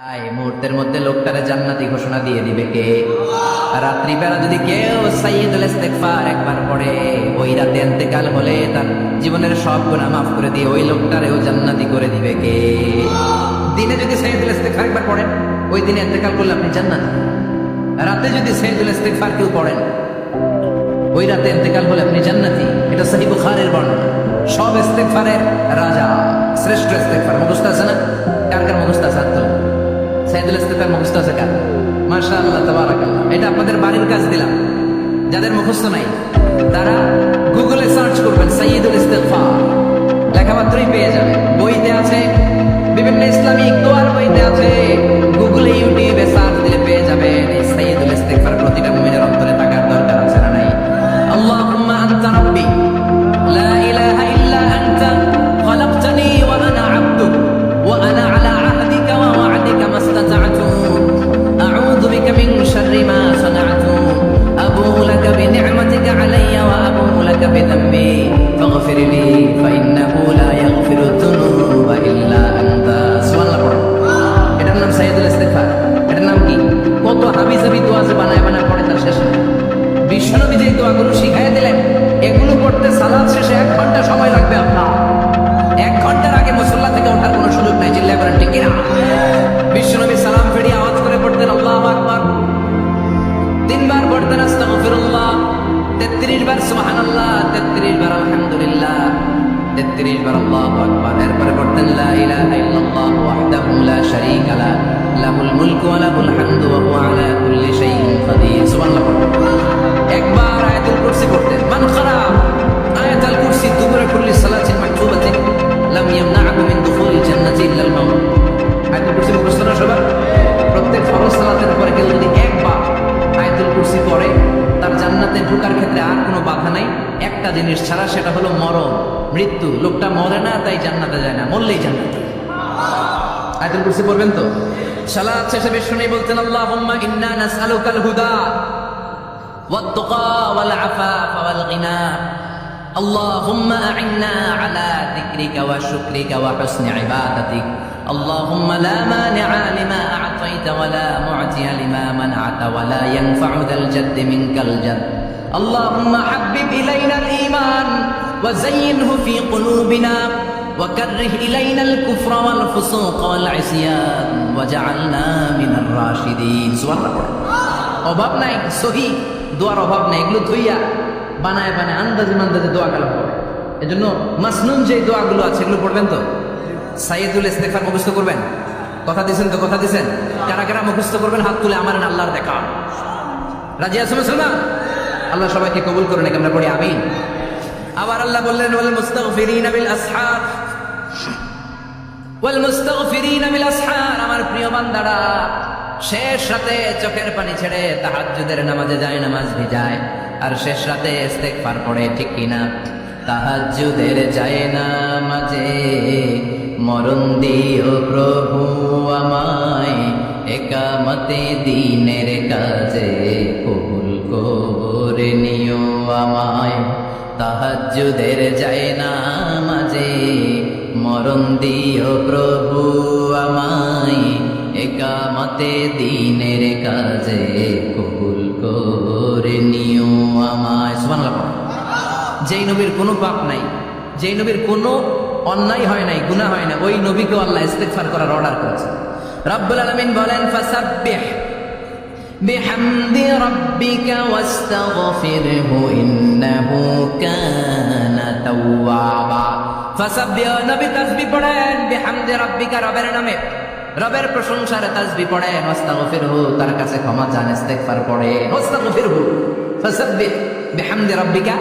এই মুহূর্তের মধ্যে লোকটারে জান্নাতি ঘোষণা দিয়ে দিবে কে? রাত্রিবেলা যদি কেউ সাইয়দুল ইস্তেগফার একবার পড়ে, ওই রাতে ইন্তেকাল হলে তার জীবনের সব গুনাহ মাফ করে দিয়ে ওই লোকটারেও জান্নাতি করে দিবে কে? দিনে যদি সাইয়দুল ইস্তেগফার একবার পড়েন, ওই দিনে ইন্তেকাল করলে আপনি জান্নাতি। রাতে যদি সাইয়দুল ইস্তেগফার কেউ পড়েন, ওই রাতে ইন্তেকাল হলে আপনি জান্নাতি। এটা সহি বুখারের বর্ণনা। সব ইস্তেগফারের রাজা। এটা আপনাদের বাড়ির কাজ দিলাম। যাদের মুখস্থ নাই, তারা গুগলে সার্চ করবেন সাইয়দুল ইস্তেফা লেখা মাত্রই পেয়ে যাবে বইতে আছে বিভিন্ন ইসলামিক দোয়ার দোয়াগুলো শিখাই দিলেন, এগুলো করতে সালাদ শেষে এক ঘণ্টা সময় লাগবে আপনার। এক ঘণ্টার আগে মুসল্লা থেকে ওঠার কোনো সুযোগ নাই, চিল্লা করেন, ঠিক কিনা? বিশ্বনবী সালাম ফিরিয়ে আওয়াজ করে পড়তেন, আল্লাহ আকবার। তিনবার পড়তেন, আস্তাগফিরুল্লাহ। তেত্রিশ বার সুবহানাল্লাহ, তেত্রিশ বার আলহামদুলিল্লাহ, তেত্রিশ বার আল্লাহু আকবার। এরপরে পড়তেন, লা ইলাহা ইল্লাল্লাহ ওয়াহদাহু লা শারীকা লা, লাহুল মুলকু ওয়া লাহুল হামদু ওয়া হুয়া আলা কুল্লি শাইইন কাদির। সুবহানাল্লাহ। ঢোকার ক্ষেত্রে আর কোনো বাধা নাই। একটা জিনিস ছাড়া সেটা হলো মরণ। মৃত্যু। লোকটা মরে না, তাই জান্নাতে মরলেই জান্নাতে। আয়াতুল কুরসি পড়বেন তো? সালাত শেষে বিষ্ণু বলতেন, আল্লাহুম্মা ইন্না নাসআলুকাল হুদা। والتقى والعفاف والغنى اللهم أعنا على ذكرك وشكرك وحسن عبادتك اللهم لا مانع لما أعطيت ولا معطي لما منعت ولا ينفع ذا الجد منك الجد اللهم حبب إلينا الإيمان وزينه في قلوبنا وكره إلينا الكفر والفسوق والعصيان وجعلنا من الراشدين سبحان الله অভাব নাই সহি দোয়ার অভাব নেই, এগুলো ধুইয়া বানায় বানায় আন্দাজে মান্দাজে দোয়া কালাম করে এজন্য মাসনুম যে দোয়াগুলো আছে, এগুলো পড়বেন তো? সাইয়েদুল ইস্তেফার মুখস্থ করবেন? কথা দিছেন তো, কথা দিছেন কারা কারা মুখস্থ করবেন, হাত তুলে আমার আল্লাহর দেখা। রাজি আছে মুসলমান? আল্লাহ সবাইকে কবুল করুন, একে আমরা পড়ি, আমিন। আবার আল্লাহ বললেন, ওয়াল মুস্তাগফিরিনা বিল আসহার। ওয়াল মুস্তাগফিরিনা বিল আসহার, আমার প্রিয় বান্দারা। শেষ রাতে চোখের পানি ছেড়ে তাহাজ্জুদের নামাজে যায়, নামাজ ভিজায়। আর শেষ রাতে ইস্তেগফার পড়ে, ঠিক কিনা? তাহাজ্জুদের যায় নামাজে মরণ দিও প্রভু আমায়, একামতে দিনের কাজে কবুল করে নিও আমায়। তাহাজ্জুদের যায় নামাজে মরণ দিও প্রভু আমায় একামতে দিনের কাজে কবুল করে নিও আমায় সুবহানাল্লাহ পড়ো। যেই নবীর কোনো পাপ নাই যেই নবীর কোনো অন্যায় হয় নাই গুনাহ হয় না ওই নবীকে আল্লাহ ইস্তেগফার করার অর্ডার করেছে রব্বুল আলামিন বলেন ফাসাব্বিহ بحمد ربك واستغفره إنه كان توابا فسبح নবী তাসবিহ পড়েন বিহামদি রাব্বিকা রবের নামে রবের প্রশংসার তাসবিহ পড়েন হু তার কাছে ক্ষমা চান, ইস্তেগফার পড়েন ওয়াস্তাগফিরহু ফাসাব্বিহ বিহামদি রাব্বিকা,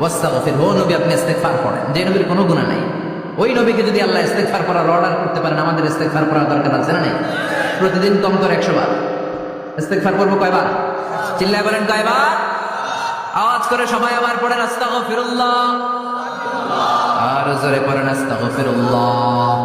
ওয়াস্তাগফিরহু নবী আপনি ইস্তেগফার পড়েন। যে নবীর কোনো গুনাহ নাই। ওই নবীকে যদি আল্লাহ ইস্তেগফার করার অর্ডার করতে পারেন, আমাদের ইস্তেগফার করার দরকার আছে না নাই? প্রতিদিন কম করে একশো বার ইস্তেগফার করব কয়বার? চিল্লায় বলেন কয়বার? আওয়াজ করে সবাই আবার পড়েন, আস্তাগফিরুল্লাহ। আর জোরে পড়েন, আস্তাগফিরুল্লাহ।